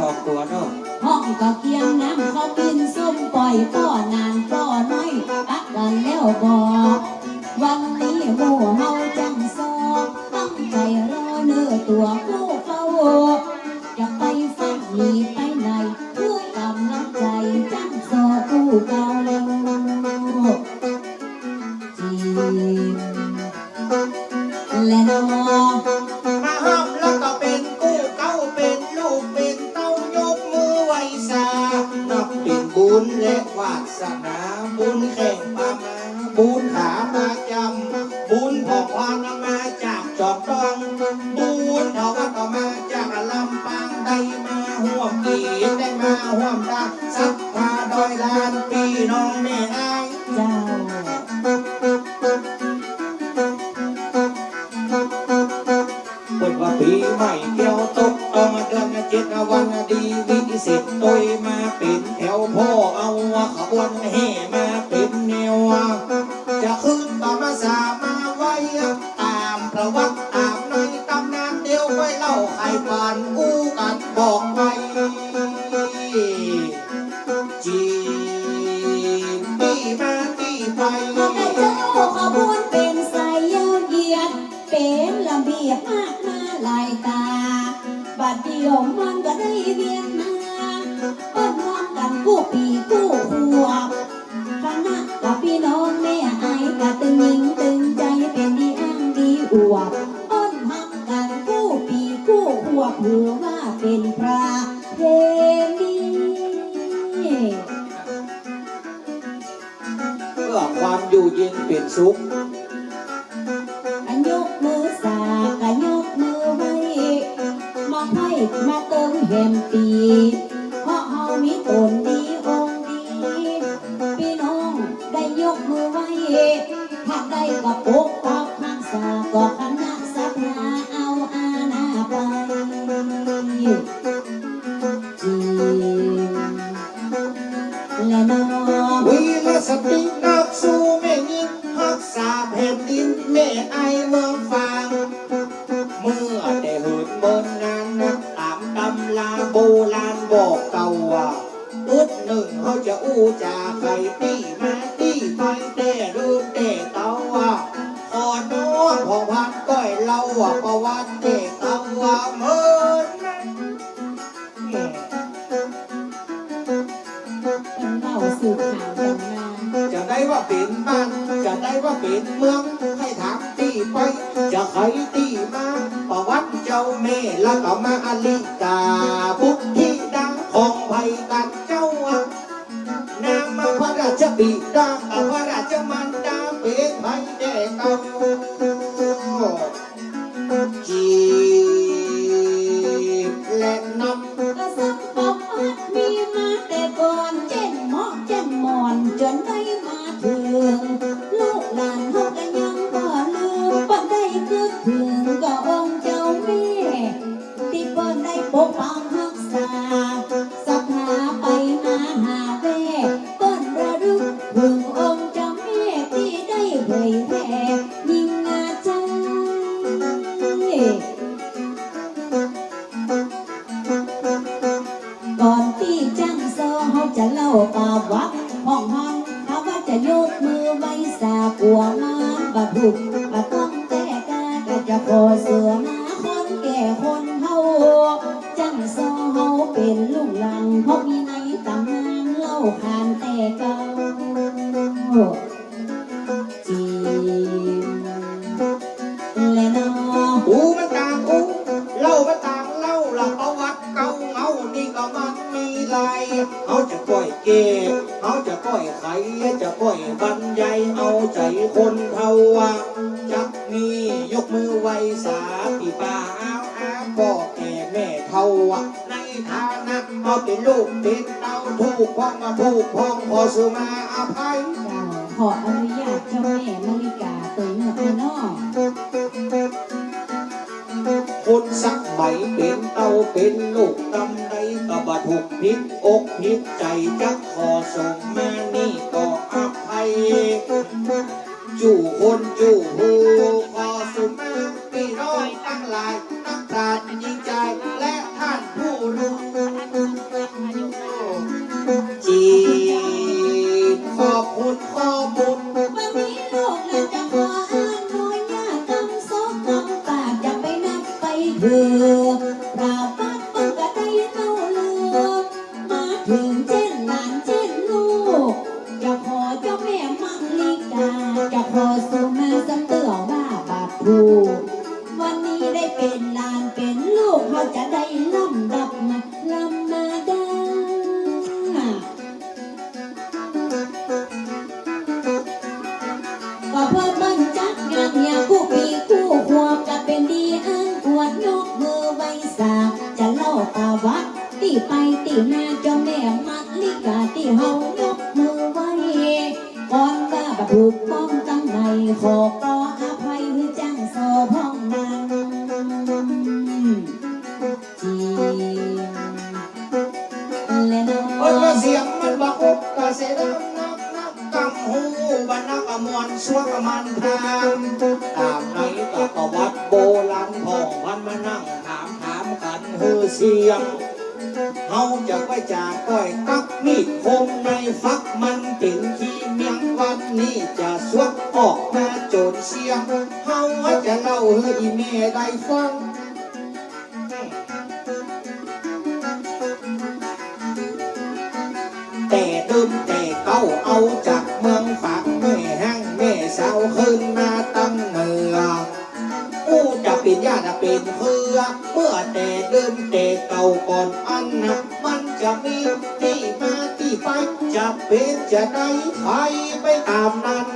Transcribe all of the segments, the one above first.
สองตัวเนาะห้องก็เคียงน้ำเขากินส้มปล่อยป้อนานป้อน้อยปักกันแล้วบอกวันนี้หมู่เฮาจังซอตั้งใจรอเนื้อตัวผู้เฝ้า ว่าปีใหม่เกี่ยวตกต่อมาเดือนเจ็ดวันดีวิเศษโดยมาเป็นแถวพ่อเอาขบวนแห่มาเป็นแนวจะขึ้นต่อมาสามาไว้ตามประวัติตามในตำนานเดียวไว้เล่าใครปานกู้กันบอกไปจีบปีมาปีไปข้าพเจ้าขบวนเป็นสายยาวเยียดเป็นระเบียบมาก ลายตาบัดเดียวมันก็ได้เวียนมาเปิ้นพร้อมกันกู้ปีกู้หัวคณะกับพี่น้องแม่ไอ้กะตึงยิงตึงใจเป็นดีอ้างดีอวบเปิ้นทำกันกู้ปีกู้หัวเผื่อว่าเป็นพระเพณีเพื่อความอยู่เย็นเป็นสุข เป็นเมืองให้ถามตีไป จะใครตีมาประวัติเจ้าแม่แล้วก็มาอลิกาบุตรที่ดังของไพกันเจ้าอะนามาพระราชบิดาพระราชมันดาเป็นไพาว่าจักมียกมือไหวสาปีป่าอ้าวอ้าบอกแก่แม่เทาว่าในฐานะเขาเป็นลูกเป็นเต้าถูกพ้องมาถูกพ้องขอสุมาอภัยเจ้าขออนุญาตเจ้าแม่มาริกาตัวเนื้อตัวน้อคนสักใบเป็นเต้าเป็นลูกตำใดกะบะถูกพิษอกพิษใจจักขอส่งมานี่ อวดยกมือไว้สาจะเล่าปาวัดตีไปตีมาจ้าแม่มักลิกาตีเฮายกมือไว้ก่อนว่าบุกป้องตั้งในขอก้อ บันนักอมวนสวกมันทางตามในตะกวัดโบราณพ่องพันมานั่งถามถามกันเฮือเสียงเฮาจะไปจากก้อยกักมีดคมในฟักมันเป็นขี้เมียงวันนี้จะสวกออกมาโจนเสียงเฮาจะเล่าให้อีเมได้ฟังแต่เดิมแต่เก้าเอา อนอันนะมันจะมีที่มาที่ไปจะเป็นจะได้ใครไปตามนั้น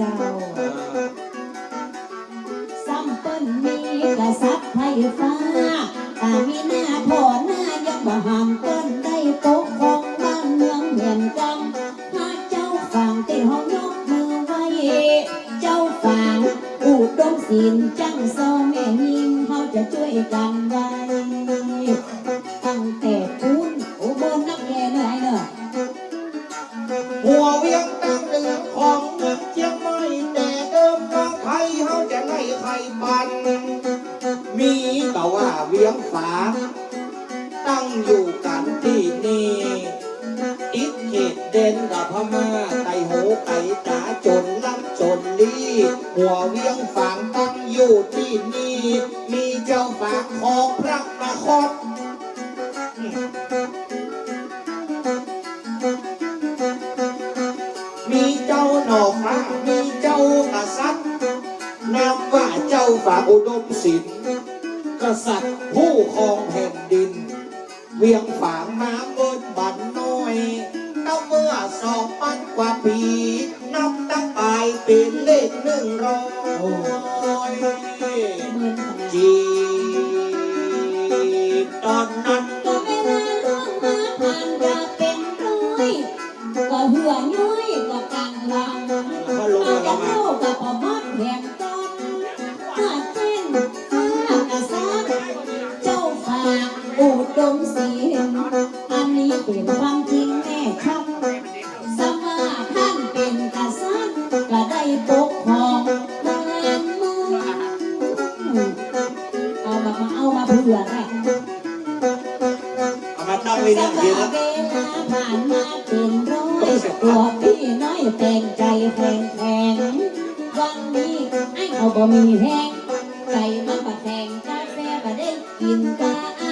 เจ้าซ้ำเปิ้นมีกระซับไทยฟ้าตามีหน้าพ่อหน้ายังบ่ห้ามเหัวเวียงตั้งเรืองของเมืองเชียงใหม่แต่เดิมเมืองไทยเขาจะไล่ไข่ปัน มีแต่ว่าเวียงฝา ตั้งอยู่กันที่นี่อิดเขตเด่นกับพม่าไก่หูไก่ตาจนลับจนลีหัวเวียงฝางตั้งอยู่ที่นี่ มีเจ้าฝากของพระมาคดาฝาอุดมศิลป์กษัตริย์ผู้ครองแผ่นดิน เวียงฝางน้ำเบิดบันน้อยตั้งเมื่อสองพันกว่าปีนับตั้งไปเป็นเลขหนึ่งร้อยเหมือนกันนะจีบตอนนั้น ไอ้เอาบ่มีแห้งใจมันบัดแข็งกาแฟก็ได้กินกาไอ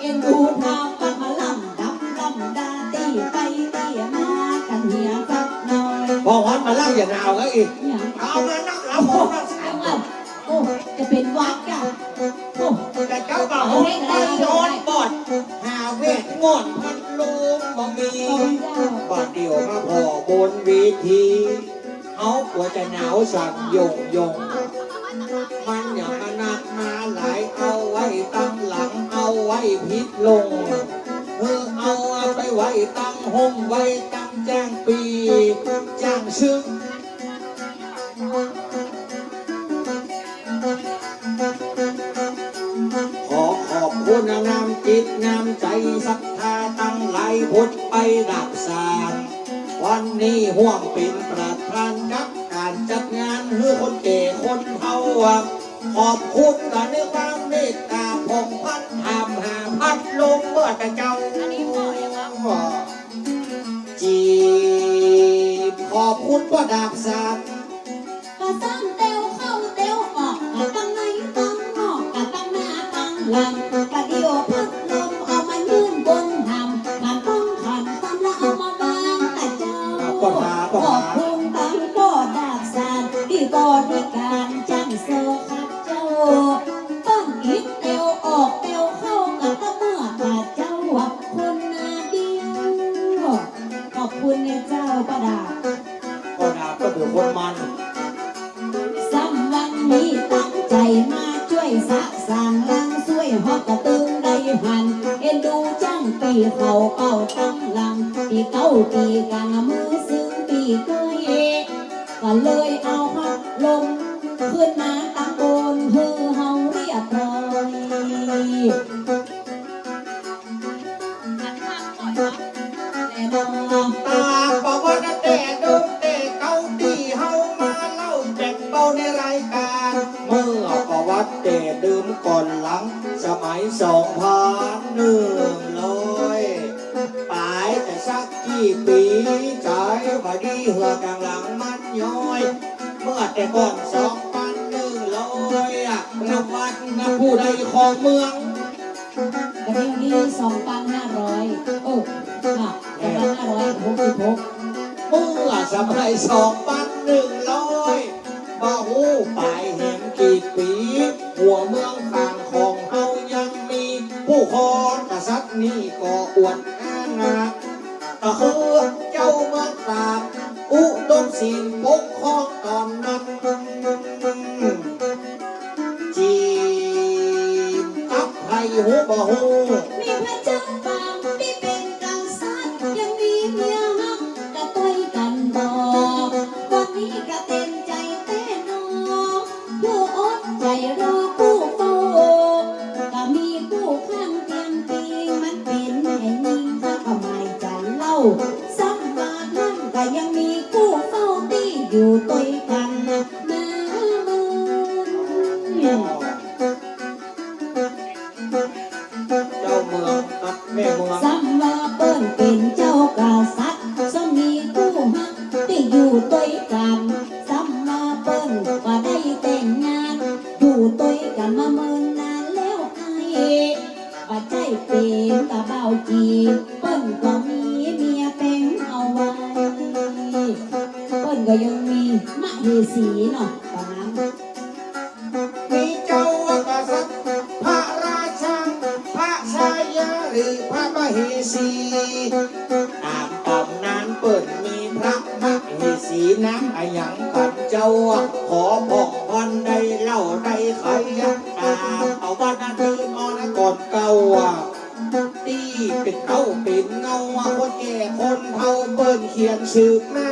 เอ็นดูท้าปักมาลำดับลำดาตีไปตีมากันเหียสักหน่อยพอฮอนมาเล่าอย่าหนาวก็อีกอย่างเอามานั่งแล้วผมนั่งสาเอามเอาโอ้จะเป็นวัดอะโอ้แต่เจ้าบ่าวไปโดนบอดหาเวทงดพัดลมบ่มีขอบคุณเจ้าดเดียวมาพอบนเวทีเอากลัวจะหนาวสั่นยงยง ตั้งห้องไว้ตั้งแจ้งปีแจ้งซึ่งขอขอบคุณนำจิตนำใจศรัทธาตั้งไหลายพุทธไปดับสารวันนี้ห่วงเป็นประธานกับการจัดงานเพื่อคนเก่คนเฮาขอบคุณกันในความเมตตาพงพันทำหาพัดลมเมื่อแต่เจ้า อบคุณพ่อดาบสารก็ซ้ำเตียวเข้าเตียวออกก็ตั้งในตั้งนอกหลังกะเดียวพัดลมเอามายืนบนหำการต้องขันตำละเอามาวางแต่เจ้าก็หาก็ขอหาบคุณตั้งก็ดาบสารที่บริการจังโซคั เขาเป่าตั้งหลังปีเก้าปีกลางมือซึ่งปีเคยก็เลยเอาพัดลมขึ้นมาตะโกนเฮือเฮาเรียบร้อยแต่ดอกตาบอกว่านั่นแต่เดิมแต่เก่าตีเฮามาเล่าแบ่งเบาในรายการ เมื่อประวัติแต่เดิมก่อนหลัง สมัยสองพัน กี่ปีใจว่าดีเหือกลางหลังมันย้อย เมื่อแต่ก่อนสองพันหนึ่งร้อยอะนวัดนะผู้ใดของเมืองกระเทียมนี้สองพันห้าร้อยโอ้ค่ะสองพันห้าร้อยหกสิบหกเมื่อสมัยสองพันหนึ่งร้อยบ่หูไปเห็นกี่ปี หัวเมืองต่างของเฮายังมี ผู้ครองกษัตริย์นี่ก็อวดอาณา ก็คือเจ้าเมืองตากอุดมศิลป์ปกครองตอนนั้นจีนกับไทยหูบ่หู อยู่ด้วยกันสัมาเปิ้นว่าได้แต่งงาน อยู่ด้วยกันมาเมินนานแล้วไอ้ว่าใจเป็นตาเบาจีเปิ้นก็มีเมียเป็นเอาไว้เปิ้นก็ยังมีมะเฮสีเนาะตอนนั้นมีเจ้ากษัตริย์พระราชาพระชายาหรือพระมเหสีตามตำนานเปิดมีพระมเห สีน้ำอายังกัดเจ้า ขอบอกวันใดเล่าใดใครตาเอาวันนั้นเดินออนก่อนเก่าตีเป็นเขาเป็นเงาคนแก่คนเฒ่าเปิ้นเขียนสืบมา